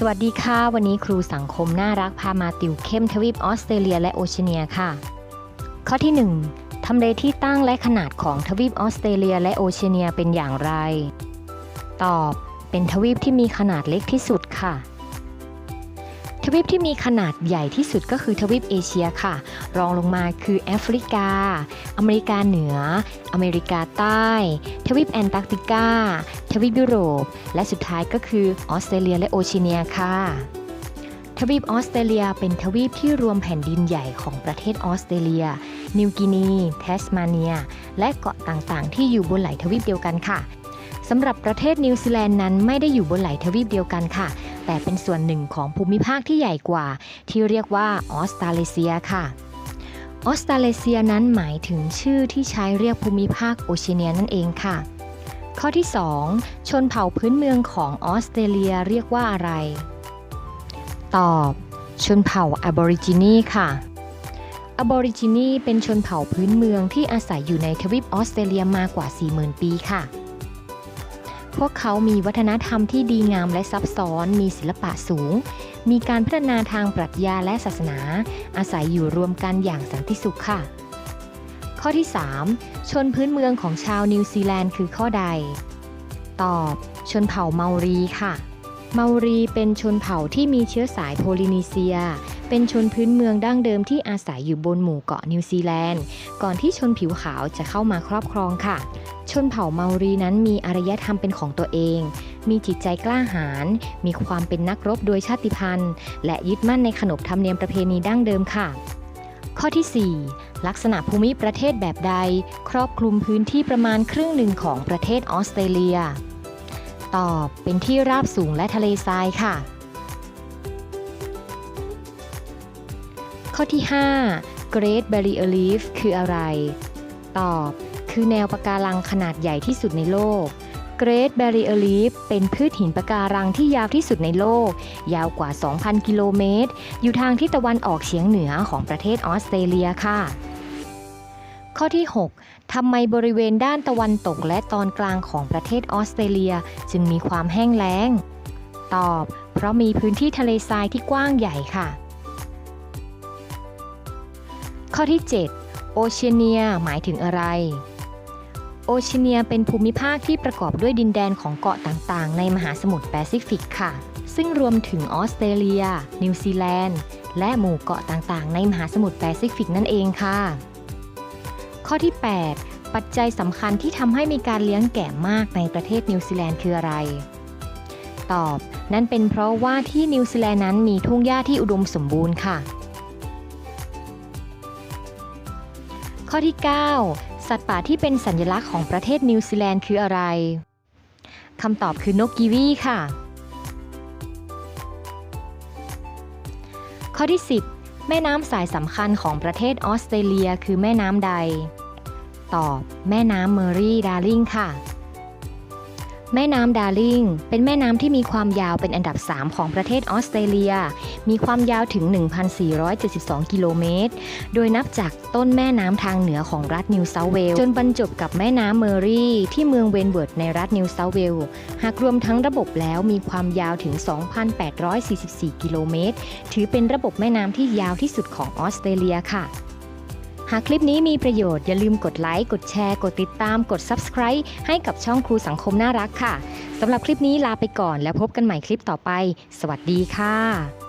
สวัสดีค่ะ วันนี้ครูสังคมน่ารักพามาติวเข้มทวีปออสเตรเลียและโอเชียเนียค่ะ ข้อที่ 1 ทำเลที่ตั้งและขนาดของทวีปออสเตรเลียและโอเชเนียเป็นอย่างไร ตอบ เป็นทวีปที่มีขนาดเล็กที่สุดค่ะ ทวีปที่มีขนาดใหญ่ที่สุดก็คือทวีปเอเชียค่ะ รองลงมาคือแอฟริกา อเมริกาเหนือ อเมริกาใต้ ทวีปแอนตาร์กติกา ทวีปยุโรป และสุดท้ายก็คือออสเตรเลียและโอเชียเนียค่ะทวีปออสเตรเลียเป็นทวีปที่รวมแผ่นดินใหญ่ของประเทศออสเตรเลีย นิวกินี แทสมาเนีย และเกาะต่างๆ ที่อยู่บนไหลทวีปเดียวกันค่ะสำหรับประเทศนิวซีแลนด์นั้นไม่ได้อยู่บนไหลทวีปเดียวกันค่ะ แต่เป็นส่วนหนึ่งของภูมิภาคที่ใหญ่กว่า ที่เรียกว่าออสตราเลเซียค่ะออสตราเลเซียนั้นหมายถึงชื่อที่ใช้เรียกภูมิภาคโอเชียเนียนั่นเองค่ะ ข้อที่ 2 ชนเผ่าพื้นเมืองของออสเตรเลียเรียกว่าอะไร ตอบ ชนเผ่าอบอริจินีค่ะอบอริจินีเป็นชนเผ่าพื้นเมืองที่อาศัยอยู่ในทวีปออสเตรเลียมากกว่า 40,000 ปีค่ะ พวกเขามีวัฒนธรรมที่ดีงามและซับซ้อน มีศิลปะสูง มีการพัฒนาทางปรัชญาและศาสนา อาศัยอยู่รวมกันอย่างสันติสุขค่ะ ข้อที่ 3 ชนพื้นเมืองของชาวนิวซีแลนด์คือข้อใด ตอบ ชนเผ่าเมารีค่ะ เมารีเป็นชนเผ่าที่มีเชื้อสายโพลินีเซีย เป็นชนพื้นเมืองดั้งเดิมที่อาศัยอยู่บนหมู่เกาะนิวซีแลนด์ ก่อนที่ชนผิวขาวจะเข้ามาครอบครองค่ะ ชนเผ่าเมารีนั้นมีอารยธรรมเป็นของตัวเอง มีจิตใจกล้าหาญ มีความเป็นนักรบโดยชาติพันธุ์ และยึดมั่นในขนบธรรมเนียมประเพณีดั้งเดิมค่ะ ข้อที่ 4 ลักษณะภูมิประเทศแบบใด ครอบคลุมพื้นที่ประมาณครึ่งหนึ่งของประเทศออสเตรเลีย ตอบเป็นที่ราบสูงและทะเลทรายค่ะ ข้อที่ 5 Great Barrier Reef คืออะไร ตอบ คือแนวปะการังขนาดใหญ่ที่สุดในโลก Great Barrier Reef เป็นพืชหินปะการังที่ยาวที่สุดในโลก ยาวกว่า 2,000 กิโลเมตร อยู่ทางทิศตะวันออกเฉียงเหนือของประเทศออสเตรเลียค่ะ ข้อที่ 6ทำไมบริเวณด้านตะวันตกและตอนกลางของประเทศออสเตรเลียจึงมีความแห้งแล้ง ตอบ เพราะมีพื้นที่ทะเลทรายที่กว้างใหญ่ค่ะ ข้อที่ 7 โอเชียเนียหมายถึงอะไร โอเชียเนียเป็นภูมิภาคที่ประกอบด้วยดินแดนของเกาะต่างๆ ในมหาสมุทรแปซิฟิกค่ะ ซึ่งรวมถึงออสเตรเลีย นิวซีแลนด์ และหมู่เกาะต่างๆ ในมหาสมุทรแปซิฟิกนั่นเองค่ะ ข้อที่ 8 ปัจจัยสำคัญที่ทำให้มีการเลี้ยงแกะมากในประเทศนิวซีแลนด์คืออะไร ตอบ นั่นเป็นเพราะว่าที่นิวซีแลนด์นั้นมีทุ่งหญ้าที่อุดมสมบูรณ์ค่ะ ข้อที่ 9 สัตว์ป่าที่เป็นสัญลักษณ์ของประเทศนิวซีแลนด์คืออะไรคำตอบคือนกกีวีค่ะ ข้อที่ 10 แม่น้ำสายสำคัญของประเทศออสเตรเลียคือแม่น้ำใด ตอบ แม่น้ำเมอรี่ดาร์ลิงค่ะ แม่น้ำดาร์ลิงเป็นแม่น้ำที่มีความยาวเป็นอันดับ 3 ของประเทศออสเตรเลีย มีความยาวถึง 1,472 กิโลเมตร โดยนับจากต้นแม่น้ำทางเหนือของรัฐนิวเซาเวลส์จนบรรจบกับแม่น้ำเมอรี่ที่เมืองเวนเวิร์ดในรัฐนิวเซาเวลส์หากรวมทั้งระบบแล้วมีความยาวถึง 2,844 กิโลเมตร ถือเป็นระบบแม่น้ำที่ยาวที่สุดของออสเตรเลียค่ะ หากคลิปนี้มีประโยชน์อย่าลืมกดไลค์ กดแชร์ กดติดตาม กด Subscribe ให้กับช่องครูสังคมน่ารักค่ะ สำหรับคลิปนี้ลาไปก่อนแล้วพบกันใหม่คลิปต่อไป สวัสดีค่ะ